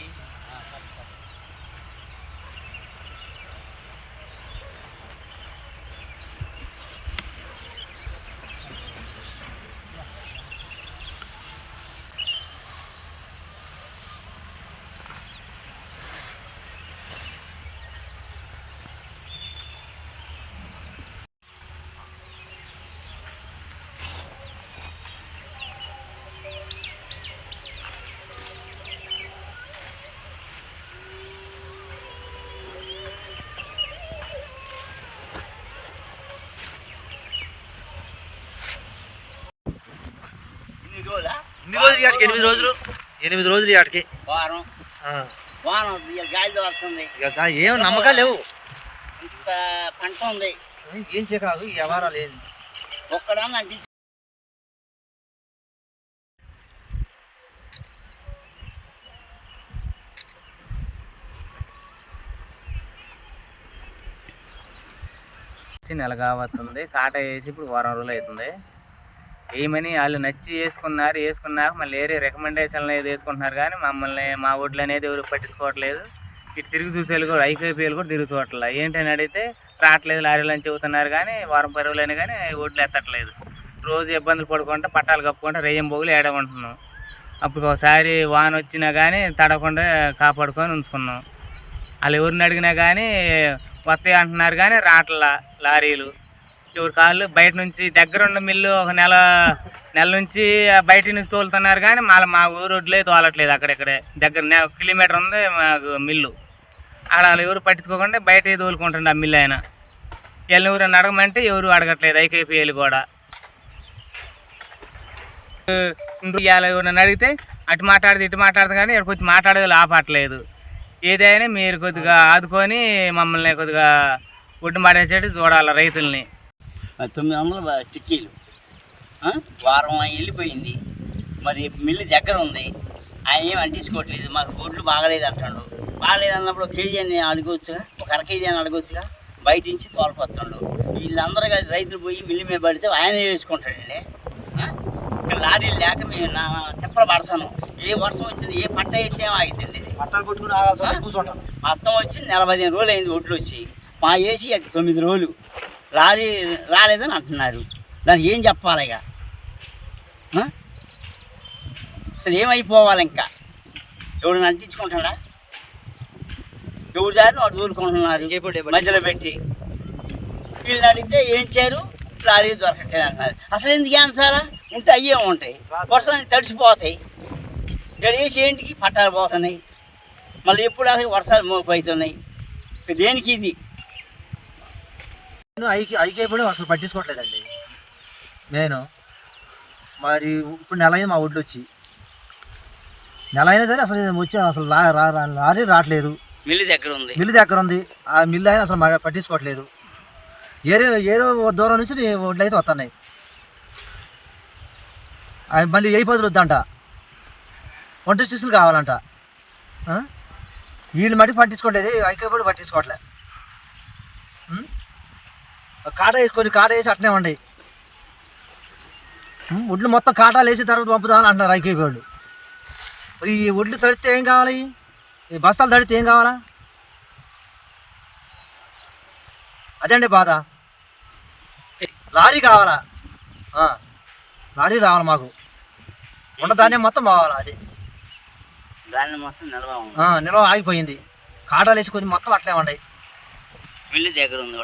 นี้อ่าครับ ఎన్ని రోజులు? ఆటకి? ఎనిమిది రోజులు. ఎనిమిది రోజులు ఆటకి. వారం. ఆ. వారం ఇక గాలితో వస్తుంది ఏం నమ్మకాలు లేవు. ఇంత పంట ఉంది. ఏం చేయకాదు ఈ వ్యవహారాలు ఏంది ఒక్కడన్నా అంటి వచ్చి నెల కావస్తుంది కాట వేసి ఇప్పుడు వారం రోజులు అవుతుంది. ఏమని వాళ్ళు నచ్చి వేసుకున్నారు వేసుకున్నాక మళ్ళీ వేరే రికమెండేషన్లు ఏది వేసుకుంటున్నారు కానీ మమ్మల్ని మా ఒడ్లు అనేది ఎవరు పట్టించుకోవట్లేదు. ఇటు తిరిగి చూసేది కూడా ఐకేపీఎల్ కూడా తిరిగి చూడట్లేదు ఏంటని అడిగితే రావట్లేదు లారీలు అని చెబుతున్నారు కానీ వారం పరువులని కానీ ఒడ్లు ఎత్తట్లేదు. రోజు ఇబ్బందులు పడుకుంటే పట్టాలు కప్పుకుంటే రెయ్యం బొగులు ఏడమంటున్నాం అప్పుడు ఒకసారి వాన వచ్చినా కానీ తడకుండా కాపాడుకొని ఉంచుకున్నాం. వాళ్ళు ఎవరిని అడిగినా కానీ వస్తాయి అంటున్నారు కానీ రావట్లా లారీలు. ఎవరు కాళ్ళు బయట నుంచి దగ్గర ఉన్న మిల్లు ఒక నెల నెల నుంచి బయట నుంచి తోలుతున్నారు కానీ మళ్ళీ మా ఊరు రోడ్లే తోలట్లేదు అక్కడెక్కడే. దగ్గర ఒక కిలోమీటర్ ఉంది మాకు మిల్లు. అక్కడ ఎవరు పట్టించుకోకుండా బయట తోలుకుంటుండే ఆ మిల్లు ఆయన. వీళ్ళని ఎవరైనా అడగమంటే ఎవరు అడగట్లేదు ఐకేపీఎల్ కూడా. ఇవాళ ఎవరైనా అడిగితే అటు మాట్లాడితే ఇటు మాట్లాడదు కానీ ఇక్కడ కొంచెం మాట్లాడేది ఆపట్లేదు. ఏదైనా మీరు కొద్దిగా ఆదుకొని మమ్మల్ని కొద్దిగా ఒడ్డు మారేసేట్టు చూడాలి రైతుల్ని. తొమ్మిది వందల టిక్కీలు? వారం వెళ్ళిపోయింది. మరి మిల్లు దగ్గర ఉంది. ఆయన ఏం అంటించుకోవట్లేదు. మాకు ఒడ్లు బాగలేదు అంటాడు. బాగలేదు అన్నప్పుడు ఒక కేజీ అని అడగవచ్చుగా ఒక అర కేజీ అని అడగవచ్చుగా బయట నుంచి తోలుకొస్తాడు వీళ్ళందరూ కలిసి రైతులు పోయి మిల్లు మీద పడితే ఆయన వేసుకుంటాడండి? ఇక్కడ లారీలు లేక మేము నా తిప్పలు పడతాను. ఏ వర్షం వచ్చింది ఏ పంట వేస్తే ఆగిద్దండి ఇది? పట్టాలు కొట్టుకుని ఆగాల్సి కూర్చుంటాను మొత్తం వచ్చి నెల పదిహేను రోజులు అయింది ఒడ్లు వచ్చి. మా వేసి అటు తొమ్మిది రోజులు. లారీ రాలేదని అంటున్నారు. దానికి ఏం చెప్పాలి ఇక? అసలు ఏమైపోవాలి ఇంకా? ఎవడు అంటించుకుంటాడా? ఎవరి దారిని వాడు దూరుకుంటున్నారు మధ్యలో పెట్టి. వీళ్ళని అడిగితే ఏం చేయరు? లారీ దొరకట్లేదు అంటున్నారు. అసలు ఎందుకు ఆన్సారా ఉంటే అయ్యే ఉంటాయి. వర్షానికి తడిసిపోతాయి. వేసి ఏంటికి? పట్టాలు పోతున్నాయి. మళ్ళీ ఎప్పుడు అసలు వర్షాలు మోపవుతున్నాయి ఇక దేనికి ఇది? నేను ఐకి ఐకేపీ అసలు పట్టించుకోవట్లేదండి. నేను మరి ఇప్పుడు నెల అయింది మా ఒడ్లు వచ్చి. నెల అయినా సరే అసలు వచ్చి అసలు లారీ రావట్లేదు. మిల్లు దగ్గర ఉంది. మిల్లు దగ్గర ఉంది. ఆ మిల్లు అయినా అసలు పట్టించుకోవట్లేదు. ఏరే ఏరో దూరం నుంచి ఒడ్లు అయితే వస్తున్నాయి మళ్ళీ ఏ పదులు వద్దంట. ఒంటి స్టేషన్లు కావాలంట? వీళ్ళు మటుకు పట్టించుకోవట్లేదు. ఐకేపీ పట్టించుకోవట్లే. ఉం? కాట కొన్ని కాట వేసి అట్నే ఉండి. ఒడ్లు మొత్తం కాటాలు వేసి తర్వాత పంపుదామని అంటున్నారు ఐకేపీ వాళ్ళు. ఈ ఒడ్లు తడితే ఏం కావాలి? ఈ బస్తాలు తడితే ఏం కావాలా? అదండి బాధ. లారీ కావాలా? లారీ రావాలి మాకు. ఉన్న ధాన్యం మొత్తం కావాలా అది. దాన్ని మొత్తం నిల్వ నిల్వ ఆగిపోయింది. కాటాలు వేసి కొంచెం మొత్తం అట్లే ఉన్నాయి మిల్లు దగ్గర ఉంది.